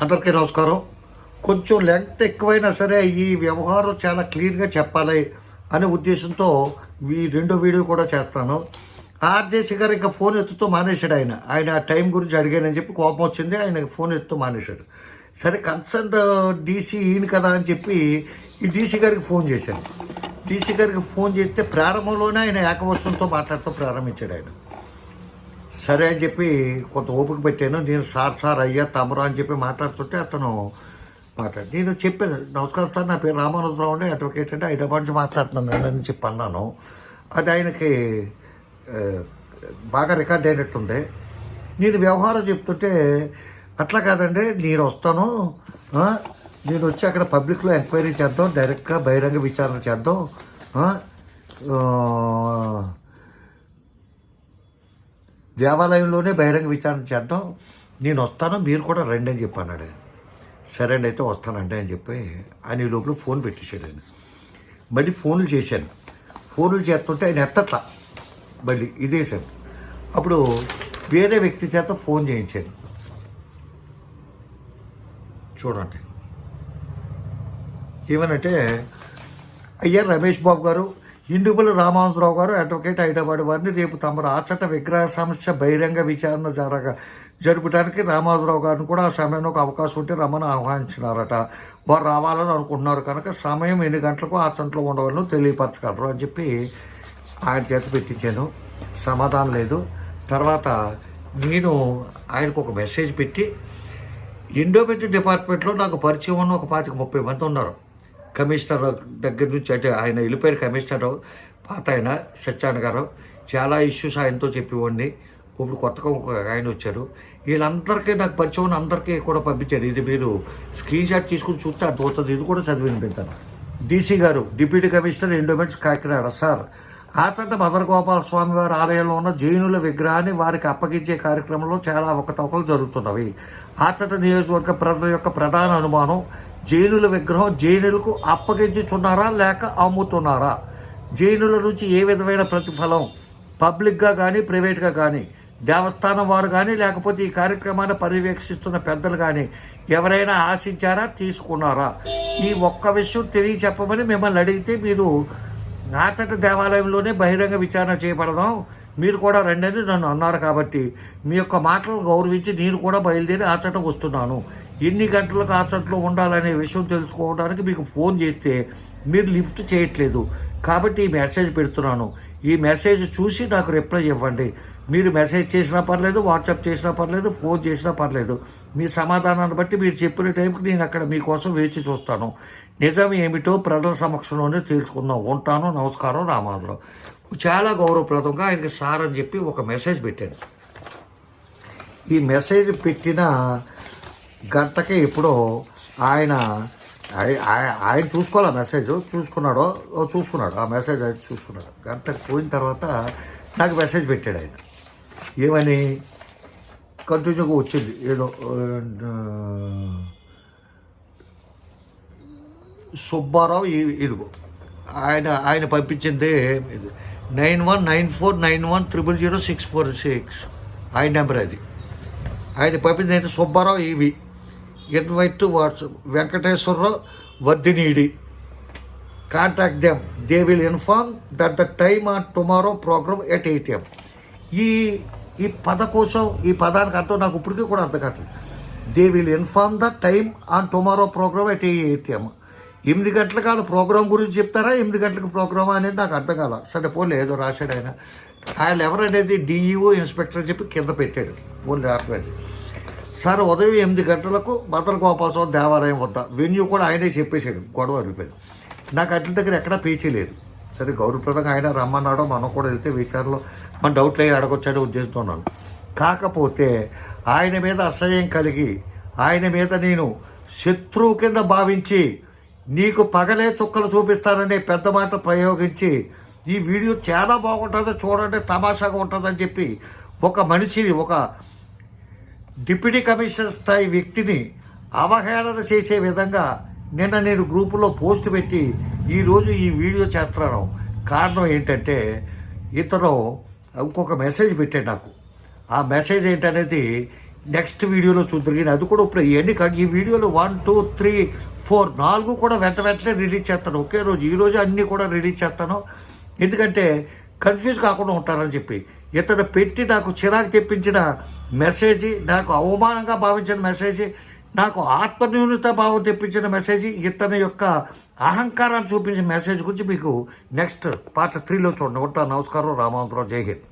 అందరికీ నమస్కారం. కొంచెం లెంగ్త్ ఎక్కువైనా సరే ఈ వ్యవహారం చాలా క్లియర్గా చెప్పాలి అనే ఉద్దేశంతో ఈ రెండో వీడియో కూడా చేస్తాను. ఆర్జేసీ గారు ఇంకా ఫోన్ ఎత్తుతూ మానేశాడు ఆయన. ఆయన ఆ టైం గురించి అడిగానని చెప్పి కోపం వచ్చింది. ఆయన ఫోన్ ఎత్తుతో మానేశాడు. సరే కన్సర్న్ డీసీ ఈయన కదా అని చెప్పి ఈ డీసీ గారికి ఫోన్ చేశాను. డీసీ గారికి ఫోన్ చేస్తే ప్రారంభంలోనే ఆయన ఏకవచనంతో మాట్లాడుతూ ప్రారంభించాడు ఆయన. సరే అని చెప్పి కొంత ఓపిక పెట్టాను. నేను సార్ సార్ అయ్యా తమరా అని చెప్పి మాట్లాడుతుంటే అతను మాట్లాడు నేను చెప్పాను నమస్కారం సార్ నా పేరు రామానుజరావు అండి అడ్వకేట్ అంటే హైదరాబాద్ నుంచి మాట్లాడుతున్నాను అని చెప్పి అన్నాను. అది ఆయనకి బాగా రికార్డ్ అయినట్టుంది. నేను వ్యవహారం చెప్తుంటే అట్లా కాదండి నేను వస్తాను. నేను వచ్చి అక్కడ పబ్లిక్లో ఎంక్వైరీ చేద్దాం డైరెక్ట్గా బహిరంగ విచారణ చేద్దాం. దేవాలయంలోనే బహిరంగ విచారణ చేద్దాం. నేను వస్తాను మీరు కూడా రండి అని చెప్పాను అన్నాడు ఆయన సరే అండి అయితే వస్తానండి అని చెప్పి ఆయన లోపల ఫోన్ పెట్టేశాడు ఆయన. మళ్ళీ ఫోన్లు చేశాను. ఫోన్లు చేస్తుంటే ఆయన ఎత్తట్లా. మళ్ళీ ఇదేశాను అప్పుడు వేరే వ్యక్తి చేత ఫోన్ చేయించాను. చూడండి. ఏమనంటే అయ్యా రమేష్ బాబు గారు ఇండుపుల రామానుజరావు గారు అడ్వకేట్ హైదరాబాద్ వారిని రేపు తమ రాచట విగ్రహ సమస్య బహిరంగ విచారణ జరగ జరపడానికి రామానుజరావు గారిని కూడా ఆ సమయంలో ఒక అవకాశం ఉంటే రమ్మని ఆహ్వానించినారట. వారు రావాలని అనుకుంటున్నారు కనుక సమయం ఎన్ని గంటలకు ఆ చంట్లో ఉండవాలని తెలియపరచగలరు అని చెప్పి ఆయన చేత పెట్టించాను. సమాధానం లేదు. తర్వాత నేను ఆయనకు ఒక మెసేజ్ పెట్టి ఇండోమెట్రిక్ డిపార్ట్మెంట్లో నాకు పరిచయం ఉన్న ఒక పాతిక ముప్పై మంది ఉన్నారు. కమిషనర్ దగ్గర నుంచి అంటే ఆయన వెళ్ళిపోయిన కమిషనర్ పాత ఆయన సత్యాన గారు. చాలా ఇష్యూస్ ఆయనతో చెప్పేవాడిని ఇప్పుడు కొత్తగా ఒక ఆయన వచ్చారు. వీళ్ళందరికీ నాకు పరిచయం ఉన్న అందరికీ కూడా పంపించారు. ఇది మీరు స్క్రీన్ షాట్ తీసుకుని చూస్తే అర్థమవుతుంది. ఇది కూడా చదివి వినిపిస్తాను DC garu deputy commissioner endowments Kakinada. Sir Achanta mother స్వామి వారి ఆలయంలో ఉన్న జైనుల విగ్రహాన్ని వారికి అప్పగించే కార్యక్రమంలో చాలా అవకతవకలు జరుగుతున్నవి. ఆచంట నియోజకవర్గ ప్రజల యొక్క ప్రధాన అనుమానం జైనుల విగ్రహం జైనులకు అప్పగించుచున్నారా లేక అమ్ముతున్నారా? జైనుల నుంచి ఏ విధమైన ప్రతిఫలం? పబ్లిక్గా కానీ ప్రైవేట్గా కానీ దేవస్థానం వారు కానీ లేకపోతే ఈ కార్యక్రమాన్ని పర్యవేక్షిస్తున్న పెద్దలు కానీ ఎవరైనా ఆశించారా తీసుకున్నారా? ఈ ఒక్క విషయం తెలియచెప్పమని మిమ్మల్ని అడిగితే మీరు నాచట దేవాలయంలోనే బహిరంగ విచారణ చేయబడదాం మీరు కూడా రండి అని నన్ను అన్నారు కాబట్టి మీ యొక్క మాటలను గౌరవించి నేను కూడా బయలుదేరి ఆచట వస్తున్నాను. ఎన్ని గంటలకు ఆచటలో ఉండాలనే విషయం తెలుసుకోవడానికి మీకు ఫోన్ చేస్తే మీరు లిఫ్ట్ చేయట్లేదు. కాబట్టి ఈ మెసేజ్ పెడుతున్నాను. ఈ మెసేజ్ చూసి నాకు రిప్లై ఇవ్వండి. మీరు మెసేజ్ చేసినా పర్లేదు వాట్సాప్ చేసినా పర్లేదు ఫోన్ చేసినా పర్లేదు. మీ సమాధానాన్ని బట్టి మీరు చెప్పిన టైంకి నేను అక్కడ మీకోసం వేచి చూస్తాను. నిజం ఏమిటో ప్రజల సమక్షంలోనే తెలుసుకుందాం. ఉంటాను. నమస్కారం. రామారావు చాలా గౌరవప్రదంగా ఆయనకి సార్ అని చెప్పి ఒక మెసేజ్ పెట్టాను. ఈ మెసేజ్ పెట్టిన గంటకే ఎప్పుడో ఆయన ఆయన చూసుకోవాలి ఆ మెసేజ్? చూసుకున్నాడో? చూసుకున్నాడు. ఆ మెసేజ్ అయితే చూసుకున్నాడు. గంటకు పోయిన తర్వాత నాకు మెసేజ్ పెట్టాడు ఆయన. ఏమని కంటిన్యూగా వచ్చింది. ఏదో సుబ్బారావు ఇదిగో ఆయన ఆయన పంపించింది nine one nine four nine one triple zero six four six. ఆయన నెంబర్ అది. ఆయన పంపింది ఏంటి? సుబ్బారావు ఈవి. Invite WhatsApp Venkateswararao Vardhineedi. Contact them. They will inform that the time on tomorrow program at eight ఈ ఈ పద కోసం ఈ పదానికి అర్థం నాకు ఇప్పటికీ కూడా అర్థం కావట్లేదు. They will inform the time on tomorrow program at ATM ఎనిమిది గంటలకు వాళ్ళు ప్రోగ్రామ్ గురించి చెప్తారా? ఎనిమిది గంటలకు ప్రోగ్రామ్ అనేది నాకు అర్థం కాల. సరే పోలే ఏదో రాశాడు ఆయన. ఆయన ఎవరనేది డిఈఓ ఇన్స్పెక్టర్ చెప్పి కింద పెట్టాడు. పోలే రాకపోయింది సార్ ఉదయం ఎనిమిది గంటలకు మదన గోపాలస్వామి దేవాలయం వద్ద. వెన్యూ కూడా ఆయనే చెప్పేశాడు. గొడవ అనిపోయింది నాకు అట్ల దగ్గర ఎక్కడా పేచీ లేదు. సరే గౌరవప్రదంగా ఆయన రమ్మన్నాడో మనం కూడా వెళ్తే విచారణలో మన డౌట్లు అయ్యి అడగొచ్చాడో ఉద్దేశంతోన్నాను కాకపోతే ఆయన మీద అసహ్యం కలిగి ఆయన మీద నేను శత్రువు కింద భావించి నీకు పగలే చుక్కలు చూపిస్తాననే పెద్ద మాట ప్రయోగించి ఈ వీడియో చాలా బాగుంటుంది చూడండి తమాషాగా ఉంటుందని చెప్పి ఒక మనిషిని ఒక డిప్యూటీ కమిషనర్ స్థాయి వ్యక్తిని అవహేళన చేసే విధంగా నిన్న నేను గ్రూపులో పోస్ట్ పెట్టి ఈరోజు ఈ వీడియో చేస్తున్నాను. కారణం ఏంటంటే ఇతను ఇంకొక మెసేజ్ పెట్టాడు నాకు. ఆ మెసేజ్ ఏంటనేది నెక్స్ట్ వీడియోలో చూద్దరిగింది కానీ అది కూడా ఇప్పుడు ఇవన్నీ కాదు ఈ వీడియోలో వన్ టూ త్రీ ఫోర్ నాలుగు కూడా వెంట వెంటనే రిలీజ్ చేస్తాను. ఒకే రోజు ఈరోజు అన్నీ కూడా రిలీజ్ చేస్తాను. ఎందుకంటే కన్ఫ్యూజ్ కాకుండా ఉంటారని చెప్పి. ఇతను పెట్టి నాకు చిరాకు తెప్పించిన మెసేజ్ నాకు అవమానంగా భావించిన మెసేజ్ నాకు ఆత్మన్యూనత భావం తెప్పించిన మెసేజ్ ఇతని యొక్క అహంకారాన్ని చూపించిన మెసేజ్ గురించి మీకు నెక్స్ట్ పార్ట్ త్రీలో చూడండి. ఉంటాను నమస్కారం రామాంతరావు జై హింద్.